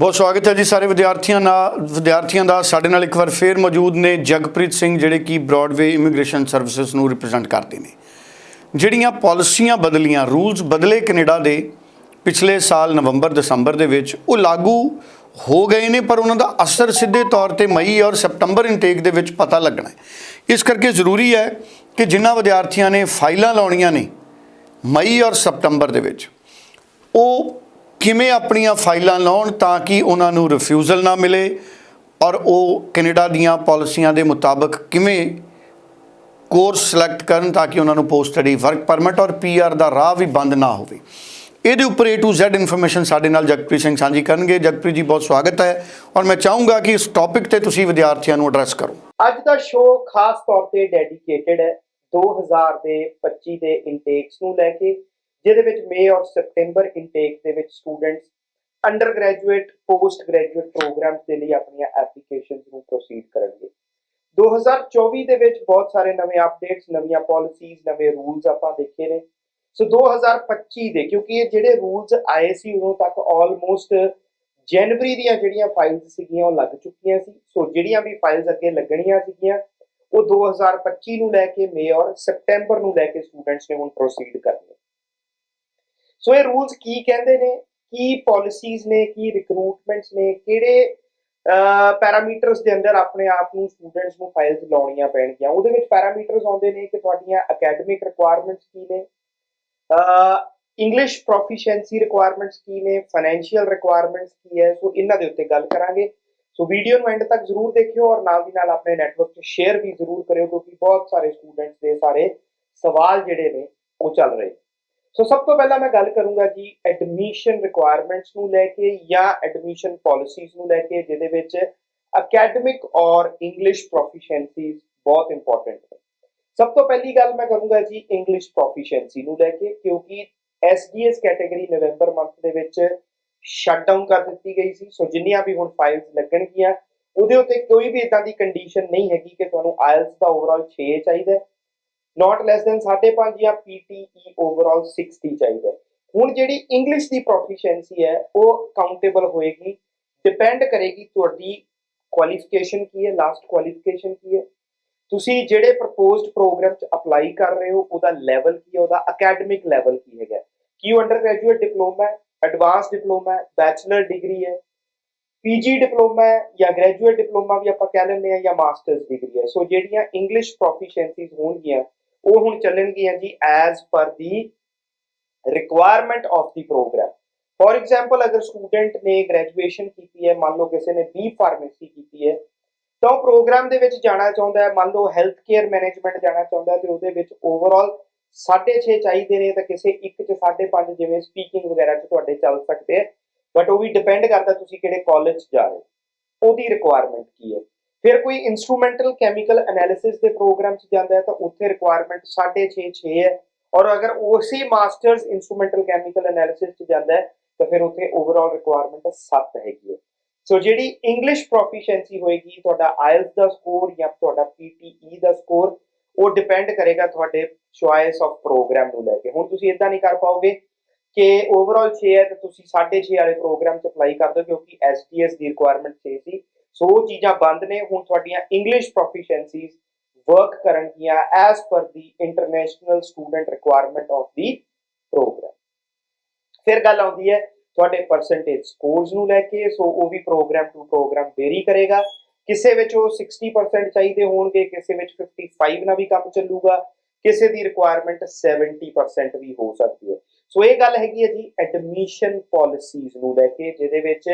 ਬਹੁਤ ਸਵਾਗਤ ਹੈ ਜੀ ਸਾਰੇ ਵਿਦਿਆਰਥੀਆਂ ਨਾਲ, ਵਿਦਿਆਰਥੀਆਂ ਦਾ। ਸਾਡੇ ਨਾਲ ਇੱਕ ਵਾਰ ਫੇਰ ਮੌਜੂਦ ਨੇ ਜਗਪ੍ਰੀਤ ਸਿੰਘ, ਜਿਹੜੇ ਕਿ ਬ੍ਰੌਡਵੇ ਇਮੀਗ੍ਰੇਸ਼ਨ ਸਰਵਿਸਿਜ਼ ਨੂੰ ਰਿਪਰੈਜ਼ੈਂਟ ਕਰਦੇ ਨੇ। ਜਿਹੜੀਆਂ ਪਾਲਿਸੀਆਂ ਬਦਲੀਆਂ ਰੂਲਸ ਬਦਲੇ ਕੈਨੇਡਾ ਦੇ ਪਿਛਲੇ ਸਾਲ ਨਵੰਬਰ, ਦਸੰਬਰ ਦੇ ਵਿੱਚ, ਉਹ ਲਾਗੂ ਹੋ ਗਏ ਨੇ, ਪਰ ਉਹਨਾਂ ਦਾ ਅਸਰ ਸਿੱਧੇ ਤੌਰ ਤੇ ਮਈ ਔਰ ਸਪਟੰਬਰ ਇਨਟੇਕ ਦੇ ਵਿੱਚ ਪਤਾ ਲੱਗਣਾ ਹੈ। ਇਸ ਕਰਕੇ ਜ਼ਰੂਰੀ ਹੈ ਕਿ ਜਿਨ੍ਹਾਂ ਵਿਦਿਆਰਥੀਆਂ ਨੇ ਫਾਈਲਾਂ ਲਾਉਣੀਆਂ ਨੇ ਮਈ ਔਰ ਸਪਟੰਬਰ ਦੇ ਵਿੱਚ, ਉਹ ਕਿਵੇਂ ਆਪਣੀਆਂ ਫਾਈਲਾਂ ਲਾਉਣ ਤਾਂ ਕਿ ਉਹਨਾਂ ਨੂੰ ਰਿਫਿਊਜ਼ਲ ਨਾ ਮਿਲੇ ਔਰ ਉਹ ਕੈਨੇਡਾ ਦੀਆਂ ਪਾਲਿਸੀਆਂ ਦੇ ਮੁਤਾਬਕ ਕਿਵੇਂ ਕੋਰਸ ਸਿਲੈਕਟ ਕਰਨ ਤਾਂ ਕਿ ਉਹਨਾਂ ਨੂੰ ਪੋਸਟ ਸਟੱਡੀ ਵਰਕ ਪਰਮਿਟ ਔਰ ਪੀਆਰ ਦਾ ਰਾਹ ਵੀ ਬੰਦ ਨਾ ਹੋਵੇ। ਇਹਦੇ ਉੱਪਰ A to Z ਇਨਫੋਰਮੇਸ਼ਨ ਸਾਡੇ ਨਾਲ ਜਗਪ੍ਰੀਤ ਸਿੰਘ ਸਾਂਝੀ ਕਰਨਗੇ। ਜਗਪ੍ਰੀਤ ਜੀ, ਬਹੁਤ ਸਵਾਗਤ ਹੈ ਔਰ ਮੈਂ ਚਾਹੂੰਗਾ ਕਿ ਇਸ ਟੌਪਿਕ ਤੇ ਤੁਸੀਂ ਵਿਦਿਆਰਥੀਆਂ ਨੂੰ ਐਡਰੈਸ ਕਰੋ। ਅੱਜ ਦਾ ਸ਼ੋਅ ਖਾਸ ਤੌਰ ਤੇ ਡੈਡੀਕੇਟਿਡ ਹੈ। 2000 ਦੇ 25 ਦੇ ਇਨਟੇਕਸ ਨੂੰ ਲੈ ਕੇ ਜਿਹਦੇ ਵਿੱਚ ਮਈ ਔਰ ਸਪਟੈਂਬਰ ਇਨਟੇਕ ਦੇ ਵਿੱਚ students undergraduate post graduate programs ਦੇ ਲਈ ਆਪਣੀਆਂ ਐਪਲੀਕੇਸ਼ਨਸ ਨੂੰ ਪ੍ਰੋਸੀਡ ਕਰਨਗੇ। 2024 ਦੇ ਵਿੱਚ ਬਹੁਤ ਸਾਰੇ ਨਵੇਂ ਅਪਡੇਟਸ ਨਵੀਆਂ ਪਾਲਿਸੀਜ਼ ਨਵੇਂ ਰੂਲਸ ਆਪਾਂ ਦੇਖੇ ਨੇ। ਸੋ 2025 ਦੇ, ਕਿਉਂਕਿ ਇਹ ਜਿਹੜੇ ਰੂਲਸ ਆਏ ਸੀ, ਉਦੋਂ ਤੱਕ ਆਲਮੋਸਟ ਜਨਵਰੀ ਦੀਆਂ ਜਿਹੜੀਆਂ ਫਾਈਲਸ ਸੀਗੀਆਂ, ਉਹ ਲੱਗ ਚੁੱਕੀਆਂ ਸੀ। ਸੋ ਜਿਹੜੀਆਂ ਵੀ ਫਾਈਲਸ ਅੱਗੇ ਲੱਗਣੀਆਂ ਸੀਗੀਆਂ, ਉਹ 2025 ਨੂੰ ਲੈ ਕੇ ਮਈ ਔਰ ਸਪਟੈਂਬਰ ਨੂੰ ਲੈ ਕੇ ਸਟੂਡੈਂਟਸ ਨੇ ਹੁਣ ਪ੍ਰੋਸੀਡ ਕਰਨੇ ਸੋ ਇਹ ਰੂਲਸ ਕੀ ਕਹਿੰਦੇ ਨੇ? ਕੀ ਪਾਲਿਸੀਜ਼ ਨੇ? ਕੀ ਰਿਕਰੂਟਮੈਂਟਸ ਨੇ? ਕਿਹੜੇ ਪੈਰਾਮੀਟਰਸ ਦੇ ਅੰਦਰ ਆਪਣੇ ਆਪ ਨੂੰ ਸਟੂਡੈਂਟਸ ਨੂੰ ਫਾਈਲਸ ਲਾਉਣੀਆਂ ਪੈਣਗੀਆਂ? ਉਹਦੇ ਵਿੱਚ ਪੈਰਾਮੀਟਰਸ ਆਉਂਦੇ ਨੇ ਕਿ ਤੁਹਾਡੀਆਂ ਅਕੈਡਮਿਕ ਰਿਕੁਆਇਰਮੈਂਟਸ ਕੀ ਨੇ? ਇੰਗਲਿਸ਼ ਪ੍ਰੋਫੀਸ਼ੀਐਂਸੀ ਰਿਕੁਆਇਰਮੈਂਟਸ ਕੀ ਨੇ? ਫਾਈਨੈਂਸ਼ੀਅਲ ਰਿਕੁਆਇਰਮੈਂਟਸ ਕੀ ਹੈ? ਸੋ ਇਹਨਾਂ ਦੇ ਉੱਤੇ ਗੱਲ ਕਰਾਂਗੇ। ਸੋ ਵੀਡੀਓ ਨੂੰ ਐਂਡ ਤੱਕ ਜ਼ਰੂਰ ਦੇਖਿਓ ਔਰ ਨਾਲ ਦੀ ਨਾਲ ਆਪਣੇ ਨੈਟਵਰਕ 'ਚ ਸ਼ੇਅਰ ਵੀ ਜ਼ਰੂਰ ਕਰਿਓ ਕਿਉਂਕਿ ਬਹੁਤ ਸਾਰੇ ਸਟੂਡੈਂਟਸ ਦੇ ਸਾਰੇ ਸਵਾਲ ਜਿਹੜੇ ਨੇ ਉਹ ਚੱਲ ਰਹੇ ਸੋ ਸਭ ਤੋਂ ਪਹਿਲਾਂ ਮੈਂ ਗੱਲ ਕਰੂੰਗਾ ਜੀ ਐਡਮਿਸ਼ਨ ਰਿਕੁਆਇਰਮੈਂਟਸ ਨੂੰ ਲੈ ਕੇ ਜਾਂ ਐਡਮਿਸ਼ਨ ਪਾਲਿਸੀਜ਼ ਨੂੰ ਲੈ ਕੇ ਜਿਹਦੇ ਵਿੱਚ ਅਕੈਡਮਿਕ ਔਰ ਇੰਗਲਿਸ਼ ਪ੍ਰੋਫੀਸ਼ੀਐਂਸੀਜ਼ ਬਹੁਤ ਇੰਪੋਰਟੈਂਟ ਨੇ ਸਭ ਤੋਂ ਪਹਿਲੀ ਗੱਲ ਮੈਂ ਕਰੂੰਗਾ ਜੀ ਇੰਗਲਿਸ਼ ਪ੍ਰੋਫੀਸ਼ੀਐਂਸੀ ਨੂੰ ਲੈ ਕੇ ਕਿਉਂਕਿ ਐਸਡੀਐਸ ਕੈਟਾਗਰੀ ਨਵੰਬਰ ਮੰਥ ਦੇ ਵਿੱਚ ਸ਼ਟ ਡਾਊਨ ਕਰ ਦਿੱਤੀ ਗਈ ਸੀ ਸੋ ਜਿੰਨੀਆਂ ਵੀ ਹੁਣ ਫਾਈਲਸ ਲੱਗਣਗੀਆਂ ਉਹਦੇ ਉੱਤੇ ਕੋਈ ਵੀ ਇਦਾਂ ਦੀ ਕੰਡੀਸ਼ਨ ਨਹੀਂ ਹੈਗੀ ਕਿ ਤੁਹਾਨੂੰ ਆਇਲਸ ਦਾ ਓਵਰਆਲ 6 ਚਾਹੀਦਾ ਨਾਟ ਲੈਸ ਦੈਨ 5.5 ਜਾਂ ਪੀਟੀਈ ਓਵਰਆਲ 60 ਚਾਹੀਦਾ ਹੁਣ ਜਿਹੜੀ ਇੰਗਲਿਸ਼ ਦੀ ਪ੍ਰੋਫੀਸ਼ੀਐਂਸੀ ਹੈ, ਉਹ ਕਾਊਂਟੇਬਲ ਹੋਏਗੀ। ਡਿਪੈਂਡ ਕਰੇਗੀ ਤੁਹਾਡੀ ਕੁਆਲੀਫਿਕੇਸ਼ਨ ਕੀ ਹੈ ਲਾਸਟ ਕੁਆਲੀਫਿਕੇਸ਼ਨ ਕੀ ਹੈ। ਤੁਸੀਂ ਜਿਹੜੇ ਪ੍ਰਪੋਜ਼ਡ ਪ੍ਰੋਗਰਾਮ ਚ ਅਪਲਾਈ ਕਰ ਰਹੇ ਹੋ, ਉਹਦਾ ਲੈਵਲ ਕੀ ਹੈ, ਉਹਦਾ ਅਕੈਡਮਿਕ ਲੈਵਲ ਕੀ ਹੈਗਾ ਕੀ ਉਹ ਅੰਡਰ ਗ੍ਰੈਜੂਏਟ ਡਿਪਲੋਮਾ ਹੈ ਐਡਵਾਂਸ ਡਿਪਲੋਮਾ ਹੈ ਬੈਚਲਰ ਡਿਗਰੀ ਹੈ ਪੀਜੀ ਡਿਪਲੋਮਾ ਹੈ ਜਾਂ ਗ੍ਰੈਜੂਏਟ ਡਿਪਲੋਮਾ ਵੀ ਆਪਾਂ ਕਹਿ ਲੈਂਦੇ ਆ ਜਾਂ ਮਾਸਟਰਸ ਡਿਗਰੀ ਹੈ। ਸੋ ਜਿਹੜੀਆਂ ਇੰਗਲਿਸ਼ ਪ੍ਰੋਫੀਸ਼ੀਐਂਸੀਜ਼ ਹੋਣਗੀਆਂ ਉਹ ਹੁਣ ਚੱਲਣਗੀਆਂ ਜੀ as per the requirement of the program for example ਅਗਰ ਸਟੂਡੈਂਟ ਨੇ ਗ੍ਰੈਜੂਏਸ਼ਨ ਕੀਤੀ ਹੈ, ਮੰਨ ਲਓ ਕਿਸੇ ਨੇ ਬੀ ਫਾਰਮੇਸੀ ਕੀਤੀ ਹੈ, ਤਾਂ ਉਹ ਪ੍ਰੋਗਰਾਮ ਦੇ ਵਿੱਚ ਜਾਣਾ ਚਾਹੁੰਦਾ ਹੈ, ਮੰਨ ਲਓ ਹੈਲਥ ਕੇਅਰ ਮੈਨੇਜਮੈਂਟ ਜਾਣਾ ਚਾਹੁੰਦਾ ਹੈ, ਤੇ ਉਹਦੇ ਵਿੱਚ ਓਵਰਆਲ 6.5 ਚਾਹੀਦੇ ਨੇ, ਤਾਂ ਕਿਸੇ ਇੱਕ ਚ 5.5 ਜਿਵੇਂ ਸਪੀਕਿੰਗ ਵਗੈਰਾ ਚ ਤੁਹਾਡੇ ਚੱਲ ਸਕਦੇ ਆ ਬਟ ਉਹ ਵੀ ਡਿਪੈਂਡ ਕਰਦਾ ਤੁਸੀਂ ਕਿਹੜੇ ਕਾਲਜ ਚ ਜਾ ਰਹੇ ਹੋ। ਉਹਦੀ ਰਿਕੁਆਇਰਮੈਂਟ ਕੀ ਹੈ? ਫਿਰ ਕੋਈ ਇਨਸਟਰੂਮੈਂਟਲ ਕੈਮੀਕਲ ਐਨਾਲਿਸਿਸ ਦੇ ਪ੍ਰੋਗਰਾਮ ਚ ਜਾਂਦਾ ਹੈ ਤਾਂ ਉੱਥੇ ਰਿਕੁਆਇਰਮੈਂਟ 6.5 6 ਹੈ। ਔਰ ਅਗਰ ਉਸੇ ਮਾਸਟਰਸ ਇਨਸਟਰੂਮੈਂਟਲ ਕੈਮੀਕਲ ਐਨਾਲਿਸਿਸ ਚ ਜਾਂਦਾ ਹੈ, ਤਾਂ ਫਿਰ ਉੱਥੇ ਓਵਰਆਲ ਰਿਕੁਆਇਰਮੈਂਟ 7 ਹੈਗੀ ਹੈ। ਸੋ ਜਿਹੜੀ ਇੰਗਲਿਸ਼ ਪ੍ਰੋਫੀਸ਼ੀਐਂਸੀ ਹੋਏਗੀ, ਤੁਹਾਡਾ ਆਇਲਸ ਦਾ ਸਕੋਰ ਜਾਂ ਤੁਹਾਡਾ ਪੀਟੀਈ ਦਾ ਸਕੋਰ ਉਹ ਡਿਪੈਂਡ ਕਰੇਗਾ ਤੁਹਾਡੇ ਚੁਆਇਸ ਆਫ ਪ੍ਰੋਗਰਾਮ ਨੂੰ ਲੈ ਕੇ। ਹੁਣ ਤੁਸੀਂ ਇਦਾਂ ਨਹੀਂ ਕਰ ਪਾਓਗੇ ਕਿ ਓਵਰਆਲ 6 ਹੈ, ਤਾਂ ਤੁਸੀਂ 6.5 ਵਾਲੇ ਪ੍ਰੋਗਰਾਮ ਚ ਅਪਲਾਈ ਕਰ ਦਿਓ, ਕਿਉਂਕਿ ਐਸਟੀਐਸ ਦੀ ਰਿਕੁਆਇਰਮੈਂਟ 6 ਸੀ। ਸੋ ਉਹ ਚੀਜ਼ਾਂ ਬੰਦ ਨੇ। ਹੁਣ ਤੁਹਾਡੀਆਂ ਇੰਗਲਿਸ਼ ਪ੍ਰੋਫੀਸ਼ੀਐਂਸੀਜ਼ ਵਰਕ ਕਰਨਗੀਆਂ as per the international student requirement of the program ਫਿਰ ਗੱਲ ਆਉਂਦੀ ਹੈ, ਤੁਹਾਡੇ ਪਰਸੈਂਟੇਜ ਸਕੋਰਸ ਨੂੰ ਲੈ ਕੇ। ਸੋ ਉਹ ਵੀ ਪ੍ਰੋਗਰਾਮ ਟੂ ਪ੍ਰੋਗਰਾਮ ਵੇਰੀ ਕਰੇਗਾ। ਕਿਸੇ ਵਿੱਚ ਉਹ 60% ਚਾਹੀਦੇ ਹੋਣਗੇ, ਕਿਸੇ ਵਿੱਚ 55 ਨਾਲ ਵੀ ਕੰਮ ਚੱਲੂਗਾ। ਕਿਸੇ ਦੀ ਰਿਕੁਆਇਰਮੈਂਟ 70% ਵੀ ਹੋ ਸਕਦੀ ਹੈ। ਸੋ ਇਹ ਗੱਲ ਹੈਗੀ ਹੈ ਜੀ ਐਡਮਿਸ਼ਨ ਪਾਲਿਸੀਜ਼ ਨੂੰ ਲੈ ਕੇ, ਜਿਹਦੇ ਵਿੱਚ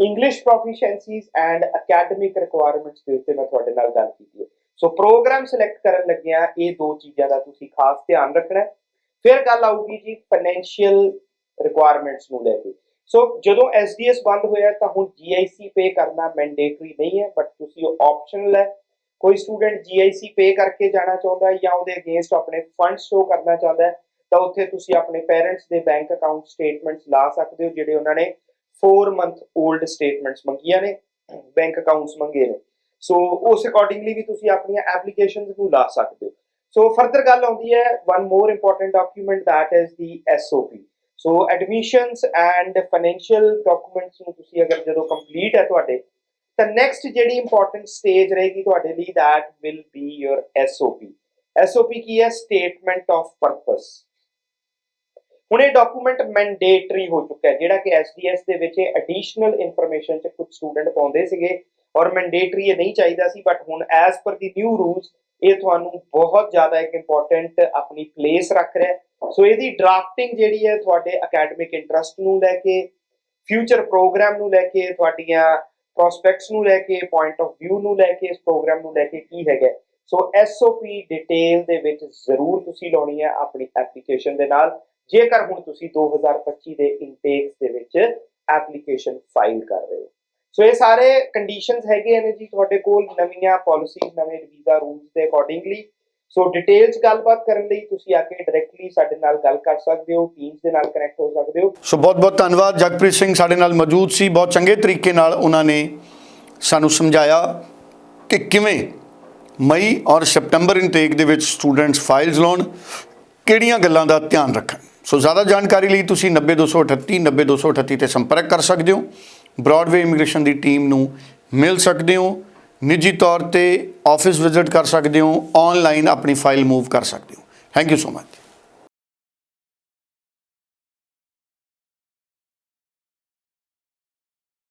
English proficiencies and academic requirements ਦੇ ਉੱਤੇ ਮੈਂ ਤੁਹਾਡੇ ਨਾਲ ਗੱਲ ਕੀਤੀ ਹੈ। ਸੋ ਪ੍ਰੋਗਰਾਮ ਸਿਲੈਕਟ ਕਰਨ ਲੱਗਿਆ ਇਹ ਦੋ ਚੀਜ਼ਾਂ ਦਾ ਤੁਸੀਂ ਖਾਸ ਧਿਆਨ ਰੱਖਣਾ ਹੈ। ਫਿਰ ਗੱਲ ਆਊਗੀ ਜੀ ਫਾਈਨੈਂਸ਼ੀਅਲ ਰਿਕੁਆਇਰਮੈਂਟਸ ਨੂੰ ਲੈ ਕੇ। ਸੋ ਜਦੋਂ ਐਸਡੀਐਸ ਬੰਦ ਹੋਇਆ ਤਾਂ ਹੁਣ ਜੀਆਈਸੀ ਪੇ ਕਰਨਾ ਮੈਂਡੇਟਰੀ ਨਹੀਂ ਹੈ ਬਟ ਤੁਸੀਂ ਉਹ ਆਪਸ਼ਨਲ ਹੈ। ਕੋਈ ਸਟੂਡੈਂਟ ਜੀਆਈਸੀ ਪੇ ਕਰਕੇ ਜਾਣਾ ਚਾਹੁੰਦਾ ਹੈ ਜਾਂ ਉਹਦੇ ਅਗੇਂਸਟ ਆਪਣੇ ਫੰਡ ਸ਼ੋ ਕਰਨਾ ਚਾਹੁੰਦਾ ਹੈ, ਤਾਂ ਉੱਥੇ ਤੁਸੀਂ ਆਪਣੇ ਪੇਰੈਂਟਸ ਦੇ ਬੈਂਕ ਅਕਾਊਂਟ ਸਟੇਟਮੈਂਟਸ ਲਾ ਸਕਦੇ ਹੋ, ਜਿਹੜੇ ਉਹਨਾਂ ਨੇ 4 ਮੰਥ 올ਡ ਸਟੇਟਮੈਂਟਸ ਮੰਗੀਆਂ ਨੇ ਬੈਂਕ ਅਕਾਊਂਟਸ ਮੰਗੇ ਨੇ। ਸੋ ਉਸ ਅਕੋਰਡਿੰਗਲੀ ਵੀ ਤੁਸੀਂ ਆਪਣੀਆਂ ਐਪਲੀਕੇਸ਼ਨਸ ਨੂੰ ਲਾ ਸਕਦੇ ਹੋ। ਸੋ ਫਰਦਰ ਗੱਲ ਆਉਂਦੀ ਹੈ one more important document that is the SOP so admissions and financial documents ਨੂੰ ਤੁਸੀਂ ਅਗਰ ਜਦੋਂ ਕੰਪਲੀਟ ਹੈ ਤੁਹਾਡੇ, ਤਾਂ ਨੈਕਸਟ ਜਿਹੜੀ ਇੰਪੋਰਟੈਂਟ ਸਟੇਜ ਰਹੇਗੀ ਤੁਹਾਡੇ ਲਈ, that will be your SOP SOP ਕੀ ਹੈ? ਸਟੇਟਮੈਂਟ ਆਫ ਪਰਪਸ ਹੁਣ ਇਹ ਡਾਕੂਮੈਂਟ ਮੈਂਡੇਟਰੀ ਹੋ ਚੁੱਕਾ ਹੈ, ਜਿਹੜਾ ਕਿ SDS ਦੇ ਵਿੱਚ ਇਹ ਐਡੀਸ਼ਨਲ ਇਨਫੋਰਮੇਸ਼ਨ ਚ ਕੁਝ ਸਟੂਡੈਂਟ ਪਾਉਂਦੇ ਸੀਗੇ ਔਰ ਮੈਂਡੇਟਰੀ ਇਹ ਨਹੀਂ ਚਾਹੀਦਾ ਸੀ ਬਟ ਹੁਣ ਐਸ ਪਰ ਦੀ ਨਿਊ ਰੂਲਸ ਇਹ ਤੁਹਾਨੂੰ ਬਹੁਤ ਜ਼ਿਆਦਾ ਇੱਕ ਇੰਪੋਰਟੈਂਟ ਆਪਣੀ ਪਲੇਸ ਰੱਖ ਰਿਹਾ ਸੋ ਇਹਦੀ ਡਰਾਫਟਿੰਗ ਜਿਹੜੀ ਹੈ ਤੁਹਾਡੇ ਅਕੈਡਮਿਕ ਇੰਟਰਸਟ ਨੂੰ ਲੈ ਕੇ ਫਿਊਚਰ ਪ੍ਰੋਗਰਾਮ ਨੂੰ ਲੈ ਕੇ, ਤੁਹਾਡੀਆਂ ਪ੍ਰੋਸਪੈਕਟਸ ਨੂੰ ਲੈ ਕੇ ਪੁਆਇੰਟ ਆਫ ਵਿਊ ਨੂੰ ਲੈ ਕੇ, ਇਸ ਪ੍ਰੋਗਰਾਮ ਨੂੰ ਲੈ ਕੇ ਕੀ ਹੈਗਾ ਹੈ। ਸੋ SOP ਡਿਟੇਲ ਦੇ ਵਿੱਚ ਜ਼ਰੂਰ ਤੁਸੀਂ ਲਾਉਣੀ ਹੈ ਆਪਣੀ ਐਪਲੀਕੇਸ਼ਨ ਦੇ ਨਾਲ ਜੇਕਰ ਹੁਣ ਤੁਸੀਂ 2025 ਦੇ ਇਨਟੇਕਸ ਦੇ ਵਿੱਚ ਐਪਲੀਕੇਸ਼ਨ ਫਾਈਲ ਕਰ ਰਹੇ ਹੋ। ਸੋ ਇਹ ਸਾਰੇ ਕੰਡੀਸ਼ਨਸ ਹੈਗੇ ਨੇ ਜੀ ਤੁਹਾਡੇ ਕੋਲ, ਨਵੀਆਂ ਪਾਲਿਸੀਜ਼ ਨਵੇਂ ਵੀਜ਼ਾ ਰੂਲਸ ਦੇ ਅਕੋਰਡਿੰਗਲੀ ਸੋ ਡਿਟੇਲ 'ਚ ਗੱਲਬਾਤ ਕਰਨ ਲਈ ਤੁਸੀਂ ਆ ਕੇ ਡਾਇਰੈਕਟਲੀ ਸਾਡੇ ਨਾਲ ਗੱਲ ਕਰ ਸਕਦੇ ਹੋ ਟੀਮਸ ਦੇ ਨਾਲ ਕਨੈਕਟ ਹੋ ਸਕਦੇ ਹੋ। ਸੋ ਬਹੁਤ ਬਹੁਤ ਧੰਨਵਾਦ। ਜਗਪ੍ਰੀਤ ਸਿੰਘ ਸਾਡੇ ਨਾਲ ਮੌਜੂਦ ਸੀ। ਬਹੁਤ ਚੰਗੇ ਤਰੀਕੇ ਨਾਲ ਉਹਨਾਂ ਨੇ ਸਾਨੂੰ ਸਮਝਾਇਆ ਕਿ ਕਿਵੇਂ ਮਈ ਔਰ ਸਪਟੈਂਬਰ ਇਨਟੇਕ ਦੇ ਵਿੱਚ ਸਟੂਡੈਂਟਸ ਫਾਈਲਸ ਲਾਉਣ, ਕਿਹੜੀਆਂ ਗੱਲਾਂ ਦਾ ਧਿਆਨ ਰੱਖਣ। ਸੋ ਜ਼ਿਆਦਾ ਜਾਣਕਾਰੀ ਲਈ ਤੁਸੀਂ 90238 90238 ਤੇ ਸੰਪਰਕ ਕਰ ਸਕਦੇ ਹੋ। ਬ੍ਰੌਡਵੇ ਇਮੀਗ੍ਰੇਸ਼ਨ ਦੀ ਟੀਮ ਨੂੰ ਮਿਲ ਸਕਦੇ ਹੋ। ਨਿੱਜੀ ਤੌਰ ਤੇ ਆਫਿਸ ਵਿਜ਼ਿਟ ਕਰ ਸਕਦੇ ਹੋ। ਆਨਲਾਈਨ ਆਪਣੀ ਫਾਈਲ ਮੂਵ ਕਰ ਸਕਦੇ ਹੋ। Thank you so much